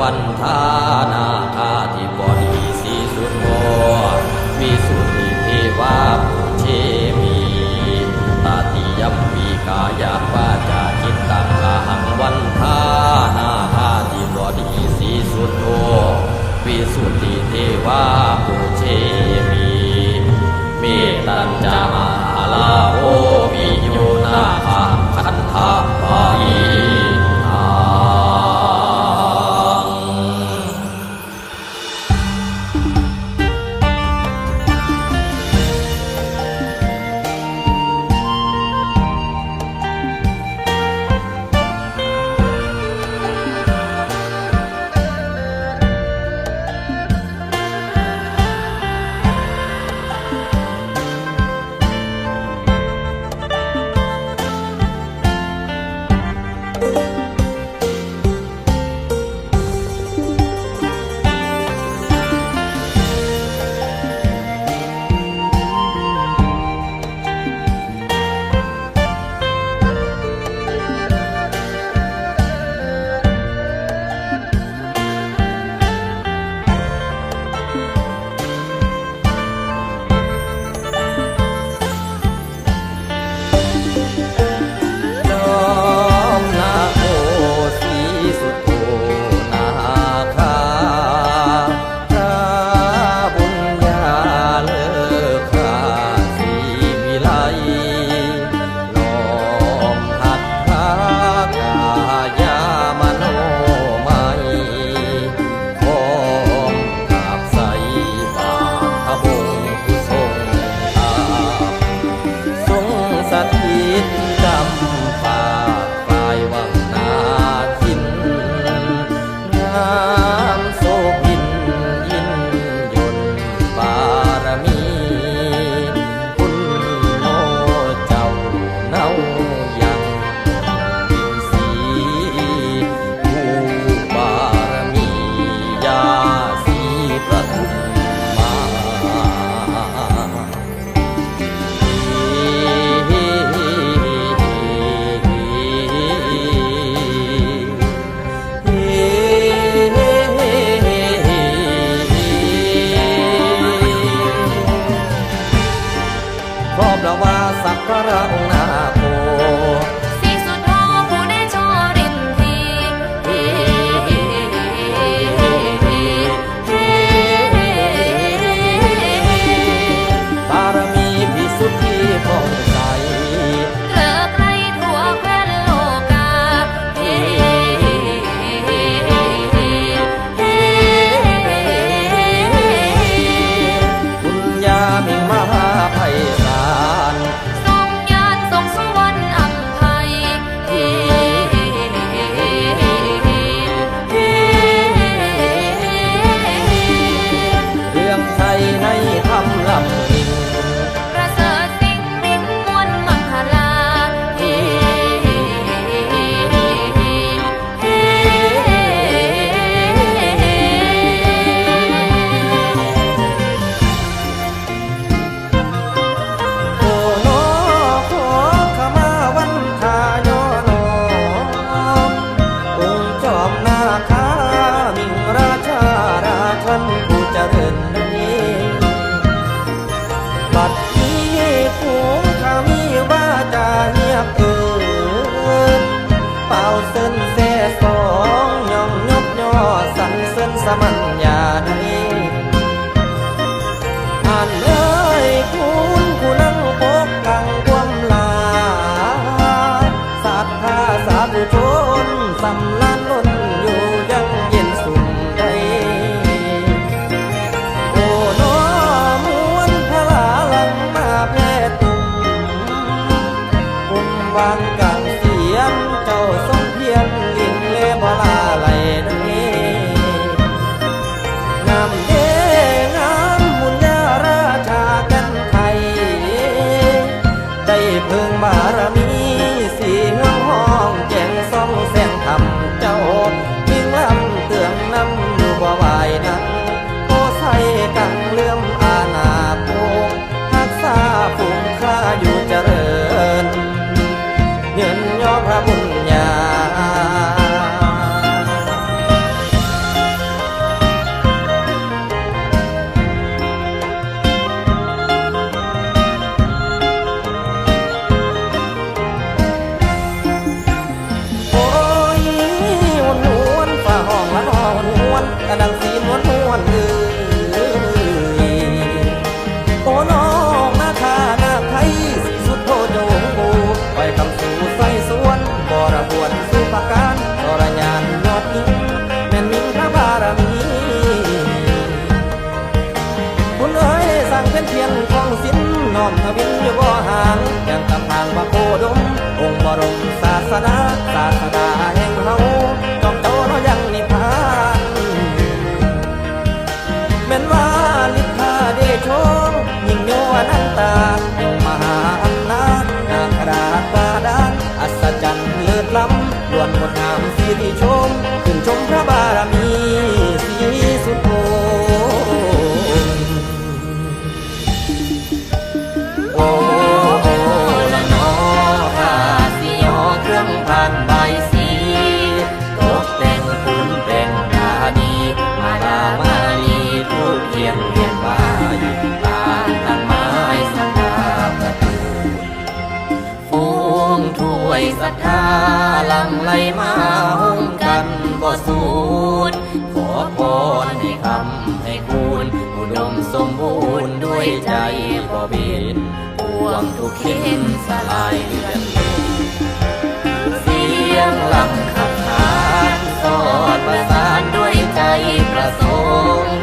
วันทานาคาทิบดีสีสุดโมวิสุทธิเทวาภูเชมีตาติยมมีกายาปาจาจิตตังาหังวันทานาคาทิบดีสีสุดโมวิสุทธิเทวาภูเชมีเมตัญจาม i bancas. เป็นเพียงของสินน้อมทวินอยู่บ่ห่างยังตำทางพระโคดม องค์บรมศาสนาศาสดาแห่งเฮาจอมโตเรายังนิพพานแม่นว่าลิทธาเดโชยิ่งโยอนันตายิ่งมหาอำนาจนาคราชบาดาลอัศจรรย์เลิศล้ำล้วนงดงามสิริชม ทียนเวียนบาอยู่ตาตั้งไม้สักการะตูฟูงถ้วยศรัทธาลังไหลมาหุ้มกันบ่สูญขอพรให้คำให้คุณอุดมสมบูรณ์ด้วยใจบ่เบ็นปวงทุกเข็นสลายเลือนลงเสียงลำขับขานสอดประสานด้วยใจประสงค์